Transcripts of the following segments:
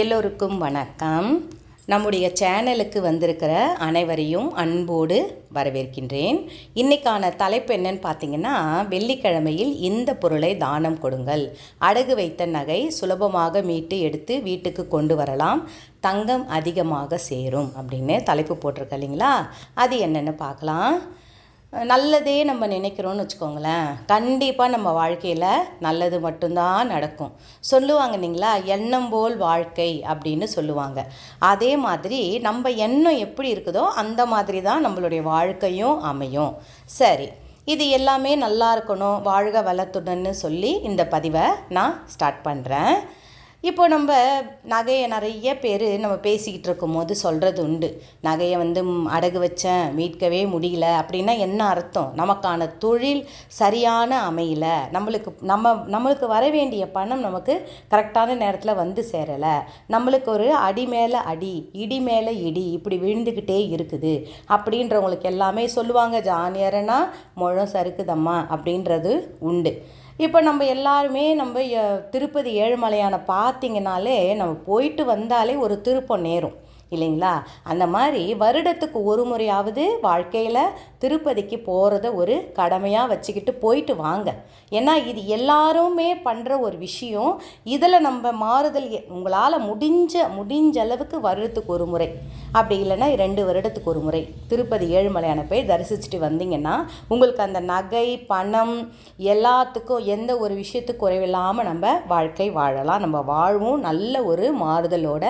எல்லோருக்கும் வணக்கம். நம்முடைய சேனலுக்கு வந்திருக்கிற அனைவரையும் அன்போடு வரவேற்கின்றேன். இன்றைக்கான தலைப்பு என்னன்னு பார்த்தீங்கன்னா வெள்ளிக்கிழமையில் இந்த பொருளை தானம் கொடுங்கள். அடகு வைத்த நகை சுலபமாக மீட்டு எடுத்து வீட்டுக்கு கொண்டு வரலாம். தங்கம் அதிகமாக சேரும் அப்படின்னு தலைப்பு போட்டிருக்க இல்லைங்களா? அது என்னென்னு பார்க்கலாம். நல்லதே நம்ம நினைக்கிறோன்னு வச்சுக்கோங்களேன். கண்டிப்பாக நம்ம வாழ்க்கையில் நல்லது மட்டும்தான் நடக்கும். சொல்லுவாங்க இல்லைங்களா? எண்ணம் போல் வாழ்க்கை அப்படின்னு சொல்லுவாங்க. அதே மாதிரி நம்ம எண்ணம் எப்படி இருக்குதோ அந்த மாதிரி தான் நம்மளுடைய வாழ்க்கையும் அமையும். சரி இது எல்லாமே நல்லா இருக்கணும் வாழ்க வளத்துடன்னு சொல்லி இந்த பதிவை நான் ஸ்டார்ட் பண்ணுறேன் இப்போ நம்ம நகையை நிறைய பேர் நம்ம பேசிக்கிட்டு இருக்கும்போது சொல்கிறது உண்டு. நகையை வந்து அடகு வச்சேன் மீட்கவே முடியல அப்படின்னா என்ன அர்த்தம்? நமக்கான தொழில் சரியான அமையல. நம்மளுக்கு நம்ம நம்மளுக்கு வர வேண்டிய பணம் நமக்கு கரெக்டான நேரத்தில் வந்து சேரலை. நம்மளுக்கு ஒரு அடி மேலே அடி இடி மேலே இடி இப்படி விழுந்துக்கிட்டே இருக்குது. அப்படின்றவங்களுக்கு எல்லாமே சொல்லுவாங்க ஜானியரனா முழம் சறுக்குதம்மா அப்படின்றது உண்டு. இப்போ நம்ம எல்லாருமே நம்ம திருப்பதி ஏழுமலையான பார்த்தீங்கனாலே நம்ம போயிட்டு வந்தாலே ஒரு திருப்பம் நேரும் இல்லைங்களா? அந்த மாதிரி வருடத்துக்கு ஒரு முறையாவது வாழ்க்கையில் திருப்பதிக்கு போகிறத ஒரு கடமையாக வச்சுக்கிட்டு போயிட்டு வாங்க. ஏன்னா இது எல்லாருமே பண்ணுற ஒரு விஷயம். இதில் நம்ம மாறுதல் உங்களால் முடிஞ்ச முடிஞ்ச அளவுக்கு வருடத்துக்கு ஒரு முறை. அப்படி இல்லைன்னா ரெண்டு வருடத்துக்கு ஒரு முறை. திருப்பதி ஏழுமலையான போய் தரிசிச்சுட்டு வந்தீங்கன்னா உங்களுக்கு அந்த நகை பணம் எல்லாத்துக்கும் எந்த ஒரு விஷயத்துக்கு குறைவில்லாமல் நம்ம வாழ்க்கை வாழலாம். நம்ம வாழ்வும் நல்ல ஒரு மாறுதலோட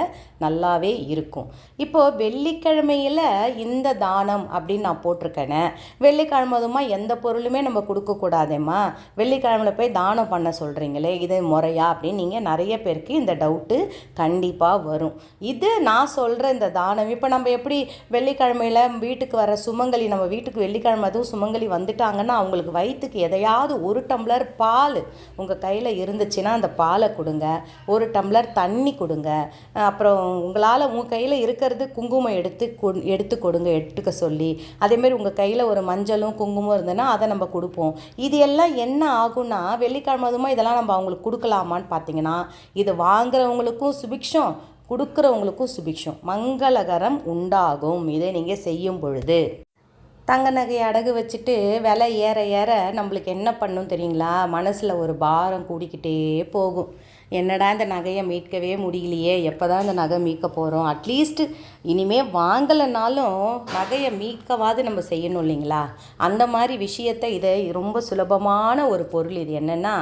நல்லாவே இருக்கும். இப்போது வெள்ளிக்கிழமையில் இந்த தானம் அப்படின்னு நான் போட்டிருக்கேனே வெள்ளிக்கிழமை அதுமா எந்த பொருளுமே நம்ம கொடுக்கக்கூடாதேம்மா வெள்ளிக்கிழமையில் போய் தானம் பண்ண சொல்கிறீங்களே இது முறையா அப்படின்னு நீங்கள் நிறைய பேருக்கு இந்த டவுட்டு கண்டிப்பாக வரும். இது நான் சொல்கிற இந்த தானம் இப்போ நம்ம எப்படி வெள்ளிக்கிழமையில் வீட்டுக்கு வர சுமங்கலி நம்ம வீட்டுக்கு வெள்ளிக்கிழமை அதுவும் சுமங்கலி வந்துட்டாங்கன்னா அவங்களுக்கு வயிற்றுக்கு எதையாவது ஒரு டம்ளர் பால் உங்கள் கையில் இருந்துச்சுன்னா அந்த பாலை கொடுங்க. ஒரு டம்ளர் தண்ணி கொடுங்க. அப்புறம் உங்களால் உங்கள் கையில் இருக்கிறது குங்குமம் எடுத்து எடுத்து கொடுங்க எடுத்துக்க சொல்லி. அதேமாரி உங்கள் கையில் ஒரு மஞ்சளும் குங்குமம் இருந்ததுன்னா அதை நம்ம கொடுப்போம். இது எல்லாம் என்ன ஆகும்னா வெள்ளிக்கிழமை அதுமா இதெல்லாம் நம்ம அவங்களுக்கு கொடுக்கலாமான்னு பார்த்தீங்கன்னா இது வாங்குறவங்களுக்கும் சுபிக்ஷம் கொடுக்குறவங்களுக்கும் சுபிக்ஷம். மங்களகரம் உண்டாகும். இதை நீங்கள் செய்யும் பொழுது. தங்க நகையை அடகு வச்சுட்டு விலை ஏற ஏற நம்மளுக்கு என்ன பண்ணும் தெரியுங்களா? மனசில் ஒரு பாரம் கூடிக்கிட்டே போகும். என்னடா இந்த நகையை மீட்கவே முடியலையே? எப்போ தான் இந்த நகை மீட்க போகிறோம் அட்லீஸ்ட் இனிமே வாங்கலைனாலும் நகையை மீட்கவாது நம்ம செய்யணும் இல்லைங்களா? அந்த மாதிரி விஷயத்தை இதை ரொம்ப சுலபமான ஒரு பொருள் இது என்னென்னா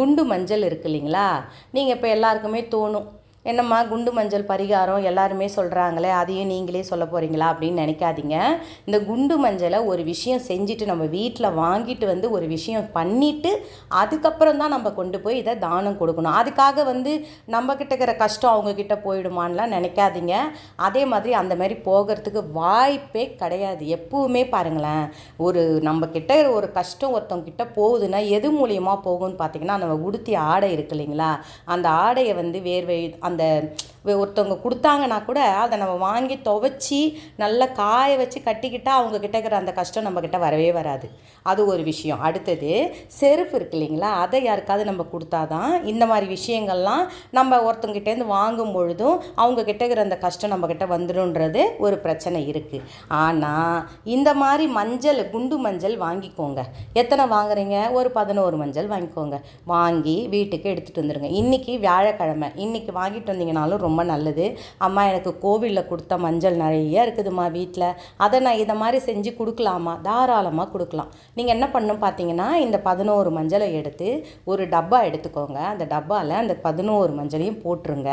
குண்டு மஞ்சள் இருக்கு இல்லைங்களா? நீங்கள் இப்போ எல்லாருக்குமே தோணும். என்னம்மா குண்டு மஞ்சள் பரிகாரம் எல்லாருமே சொல்கிறாங்களே அதையும் நீங்களே சொல்ல போகிறீங்களா அப்படின்னு நினைக்காதீங்க. இந்த குண்டு மஞ்சளை ஒரு விஷயம் செஞ்சுட்டு நம்ம வீட்டில் வாங்கிட்டு வந்து ஒரு விஷயம் பண்ணிவிட்டு அதுக்கப்புறம் தான் நம்ம கொண்டு போய் இதை தானம் கொடுக்கணும். அதுக்காக வந்து நம்ம இருக்கிற கஷ்டம் அவங்கக்கிட்ட போயிடுமான்லாம் நினைக்காதீங்க. அதே மாதிரி அந்த மாதிரி போகிறதுக்கு வாய்ப்பே கிடையாது. எப்பவுமே பாருங்களேன் ஒரு நம்ம ஒரு கஷ்டம் ஒருத்தவங்க கிட்ட போகுதுன்னா எது மூலியமாக போகும்னு பார்த்தீங்கன்னா நம்ம உடுத்தி ஆடை இருக்கு இல்லைங்களா? அந்த ஆடையை வந்து வேர்வை அந்த வே- ஒருத்தவங்க கொடுத்தாங்கன்னா கூட அதை நம்ம வாங்கி துவைச்சி நல்லா காய வச்சு கட்டிக்கிட்டால் அவங்க கிட்ட இருக்கிற அந்த கஷ்டம் நம்மக்கிட்ட வரவே வராது. அது ஒரு விஷயம். அடுத்தது செருப்பு இருக்கு இல்லைங்களா? அதை யாருக்காவது நம்ம கொடுத்தாதான் இந்த மாதிரி விஷயங்கள்லாம் நம்ம ஒருத்தங்கிட்டேருந்து வாங்கும் பொழுதும் அவங்க கிட்ட இருக்கிற அந்த கஷ்டம் நம்ம வந்துடும்ன்றது ஒரு பிரச்சனை இருக்குது ஆனால் இந்த மாதிரி மஞ்சள் குண்டு மஞ்சள் வாங்கிக்கோங்க. எத்தனை வாங்குறீங்க? ஒரு பதினோரு மஞ்சள் வாங்கிக்கோங்க. வாங்கி வீட்டுக்கு எடுத்துகிட்டு வந்துடுங்க இன்றைக்கி வியாழக்கிழமை. இன்றைக்கி வாங்கிட்டு வந்தீங்கனாலும் ரொம்ப ரொம்ப நல்லது. அம்மா எனக்கு கோவிலில் கொடுத்த மஞ்சள் நிறைய இருக்குதும்மா வீட்டில் அதை நான் இதை மாதிரி செஞ்சு கொடுக்கலாமா? தாராளமாக கொடுக்கலாம். நீங்கள் என்ன பண்ணணும் பார்த்தீங்கன்னா இந்த பதினோரு மஞ்சளை எடுத்து ஒரு டப்பா எடுத்துக்கோங்க. அந்த டப்பாவில் அந்த பதினோரு மஞ்சளையும் போட்டுருங்க.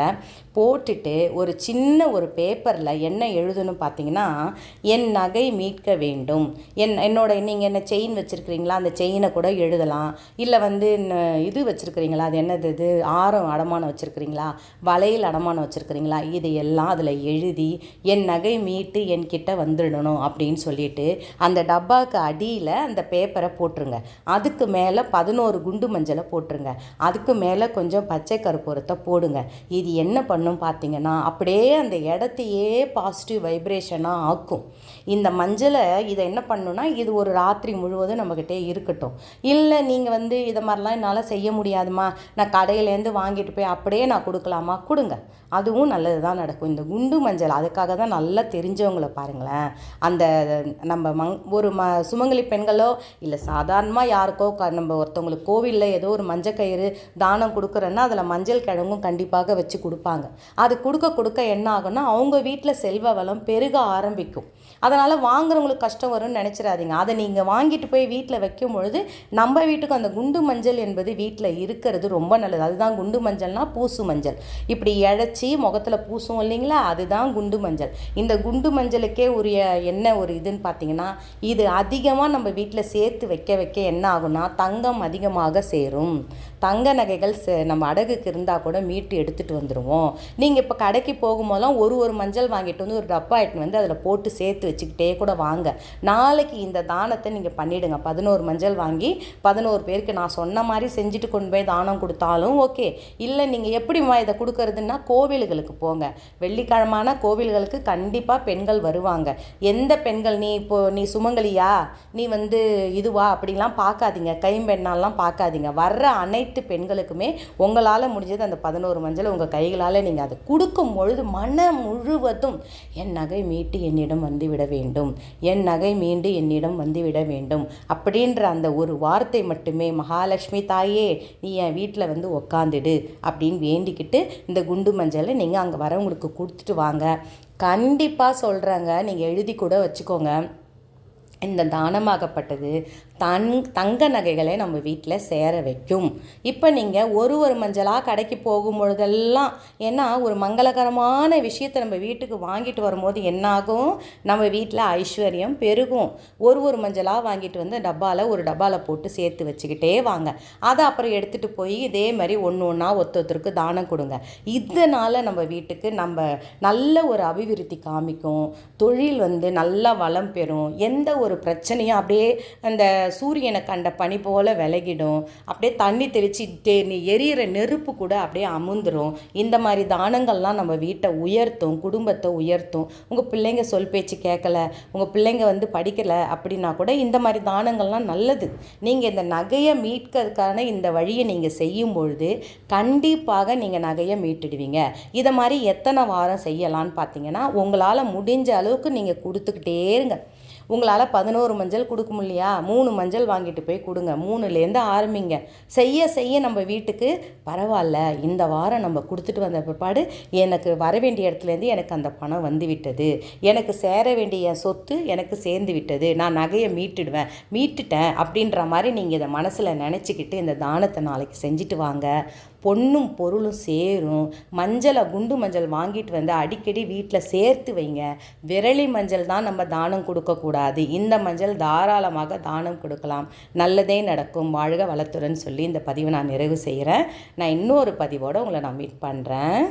போட்டுட்டு ஒரு சின்ன ஒரு பேப்பரில் என்ன எழுதணும் பார்த்தீங்கன்னா என் நகை மீட்க வேண்டும். என் என்னோட நீங்கள் என்ன செயின் வச்சுருக்கிறீங்களா? அந்த செயினை கூட எழுதலாம். இல்லை வந்து இது வச்சுருக்கிறீங்களா? அது என்னது இது? ஆரம் அடமானம் வச்சுருக்கிறீங்களா? வளையல் அடமானம் வச்சுருக்கிறீங்களா? இது எல்லாம் அதில் எழுதி என் நகை மீட்டு என்கிட்ட வந்துடணும் அப்படின்னு சொல்லிட்டு அந்த டப்பாவுக்கு அடியில் அந்த பேப்பரை போட்டுருங்க. அதுக்கு மேலே பதினோரு குண்டு மஞ்சளை போட்டுருங்க. அதுக்கு மேலே கொஞ்சம் பச்சை கருப்பூரத்தை போடுங்க. இது என்ன பண்ணும் பார்த்தீங்கன்னா அப்படியே அந்த இடத்தையே பாசிட்டிவ் வைப்ரேஷனாக ஆக்கும். இந்த மஞ்சளை இதை என்ன பண்ணுன்னா இது ஒரு ராத்திரி முழுவதும் நம்மக்கிட்டே இருக்கட்டும். இல்லை நீங்கள் வந்து இதை மாதிரிலாம் என்னால் செய்ய முடியாதுமா. நான் கடையிலேருந்து வாங்கிட்டு போய் அப்படியே நான் கொடுக்கலாமா? கொடுங்க. அதுவும் நல்லது தான் நடக்கும். இந்த குண்டு மஞ்சள் அதுக்காக தான் நல்லா தெரிஞ்சவங்கள பாருங்களேன். அந்த நம்ம மங் ஒரு ம சுமங்கலி பெண்களோ இல்லை சாதாரணமாக யாருக்கோ க நம்ம ஒருத்தவங்களுக்கு கோவிலில் ஏதோ ஒரு மஞ்சள் கயிறு தானம் கொடுக்குறேன்னா அதில் மஞ்சள் கிழங்கும் கண்டிப்பாக வச்சு கொடுப்பாங்க. அது கொடுக்க கொடுக்க என்ன ஆகும்னா அவங்க வீட்டில் செல்வ வளம் பெருக ஆரம்பிக்கும். அதனால் வாங்குறவங்களுக்கு கஷ்டம் வரும்னு நினச்சிடாதீங்க. அதை நீங்கள் வாங்கிட்டு போய் வீட்டில் வைக்கும் பொழுது நம்ம வீட்டுக்கு அந்த குண்டு மஞ்சள் என்பது வீட்டில் இருக்கிறது ரொம்ப நல்லது. அதுதான் குண்டு மஞ்சள்னா பூசு மஞ்சள். இப்படி இழைச்சி முகத்தில் பூசும் இல்லைங்களா? அதுதான் குண்டு மஞ்சள். இந்த குண்டு மஞ்சளுக்கே உரிய என்ன ஒரு இதுன்னு பார்த்தீங்கன்னா இது அதிகமாக நம்ம வீட்டில் சேர்த்து வைக்க வைக்க என்ன ஆகும்னா தங்கம் அதிகமாக சேரும். தங்க நகைகள் சே- நம்ம அடகுக்கு இருந்தால் கூட மீட்டு எடுத்துகிட்டு வந்துடுவோம் நீங்கள் இப்போ கடைக்கு போகும்போதெல்லாம் ஒரு ஒரு மஞ்சள் வாங்கிட்டு வந்து ஒரு டப்பா எட்டுன்னு வந்து அதில் போட்டு சேர்த்து வச்சுக்கிட்டே கூட வாங்க. நாளைக்கு இந்த தானத்தை நீங்கள் பண்ணிவிடுங்க பதினோரு மஞ்சள் வாங்கி பதினோரு பேருக்கு நான் சொன்ன மாதிரி செஞ்சுட்டு கொண்டு போய் தானம் கொடுத்தாலும் ஓகே. இல்லை நீங்கள் எப்படிம்மா இதை கொடுக்கறதுன்னா கோவில்களுக்கு போங்க. வெள்ளிக்கிழமான கோவில்களுக்கு கண்டிப்பாக பெண்கள் வருவாங்க. எந்த பெண்கள் நீ இப்போ நீ சுமங்கலியா? நீ வந்து இதுவா அப்படிலாம் பார்க்காதீங்க. கைம்பெண்ணாலாம் பார்க்காதீங்க. வர்ற அனைத்து பெண்களுக்குமே உங்களால் முடிஞ்சது அந்த பதினோரு மஞ்சள் உங்கள் கைகளால் நீங்கள் அதை கொடுக்கும் பொழுது மனம் முழுவதும் என் நகை மீட்டு என்னிடம் வந்துவிட வேண்டும். என் நகை மீண்டு என்னிடம் வந்துவிட வேண்டும். அப்படின்ற அந்த ஒரு வார்த்தை மட்டுமே மகாலட்சுமி தாயே நீ என் வீட்டில் வந்து உக்காந்துடு அப்படின்னு வேண்டிக்கிட்டு இந்த குண்டு மஞ்சள் நீங்கள் அங்கே வரவங்களுக்கு கொடுத்துட்டு வாங்க. கண்டிப்பாக சொல்கிறாங்க நீங்கள் எழுதி கூட வச்சுக்கோங்க. இந்த தானமாகப்பட்டது. தன் தங்க நகைகளை நம்ம வீட்டில் சேர வைக்கும். இப்போ நீங்கள் ஒரு ஒரு மஞ்சளாக கடைக்கு போகும் பொழுதெல்லாம் ஏன்னா ஒரு மங்களகரமான விஷயத்தை நம்ம வீட்டுக்கு வாங்கிட்டு வரும்போது என்னாகும்? நம்ம வீட்டில் ஐஸ்வர்யம் பெருகும். ஒரு ஒரு மஞ்சளாக வாங்கிட்டு வந்து டப்பாவில் ஒரு டப்பாவில் போட்டு சேர்த்து வச்சுக்கிட்டே வாங்க. அதை அப்புறம் எடுத்துகிட்டு போய் இதே மாதிரி ஒன்று ஒன்றா ஒருத்தருக்கு தானம் கொடுங்க. இதனால் நம்ம வீட்டுக்கு நம்ம நல்ல ஒரு அபிவிருத்தி காமிக்கும். தொழில் வந்து நல்லா வளம் பெறும். எந்த ஒரு பிரச்சனையும் அப்படியே அந்த சூரியனை கண்ட பனி போல் விலகிடும். அப்படியே தண்ணி தெளித்து தே எரியிற நெருப்பு கூட அப்படியே அமுந்துடும் இந்த மாதிரி தானங்கள்லாம் நம்ம வீட்டை உயர்த்தும் குடும்பத்தை உயர்த்தும். உங்கள் பிள்ளைங்க சொல் பேச்சு கேட்கல உங்கள் பிள்ளைங்க வந்து படிக்கலை அப்படின்னா கூட இந்த மாதிரி தானங்கள்லாம் நல்லது. நீங்கள் இந்த நகையை மீட்கிறதுக்கான இந்த வழியை நீங்கள் செய்யும் பொழுது கண்டிப்பாக நீங்கள் நகையை மீட்டுடுவீங்க. இதை மாதிரி எத்தனை வாரம் செய்யலான்னு பார்த்தீங்கன்னா உங்களால் முடிஞ்ச அளவுக்கு நீங்கள் கொடுத்துக்கிட்டே இருங்க. உங்களால் பதினோரு மஞ்சள் கொடுக்க முடியலையா? மூணு மஞ்சள் வாங்கிட்டு போய் கொடுங்க. மூணுலேருந்து ஆரம்பிங்க. செய்ய செய்ய நம்ம வீட்டுக்கு பரவாயில்ல. இந்த வாரம் நம்ம கொடுத்துட்டு வந்த பிற்பாடு எனக்கு வர வேண்டிய இடத்துலேருந்து எனக்கு அந்த பணம் வந்து விட்டது. எனக்கு சேர வேண்டிய சொத்து எனக்கு சேர்ந்து விட்டது. நான் நகையை மீட்டுடுவேன். மீட்டுட்டேன் அப்படின்ற மாதிரி நீங்கள் இதை மனசில் நினச்சிக்கிட்டு இந்த தானத்தை நாளைக்கு செஞ்சுட்டு வாங்க. பொண்ணும் பொருளும் சேரும். மஞ்சளை குண்டு மஞ்சள் வாங்கிட்டு வந்து அடிக்கடி வீட்டில் சேர்த்து வைங்க. விரலி மஞ்சள் தான் நம்ம தானம் கொடுக்கக்கூடாது இந்த மஞ்சள் தாராளமாக தானம் கொடுக்கலாம். நல்லதே நடக்கும். வாழ்க வளத்துடன் சொல்லி இந்த பதிவை நான் நிறைவு செய்கிறேன். நான் இன்னொரு பதிவோடு உங்களை நான் மீட் பண்ணுறேன்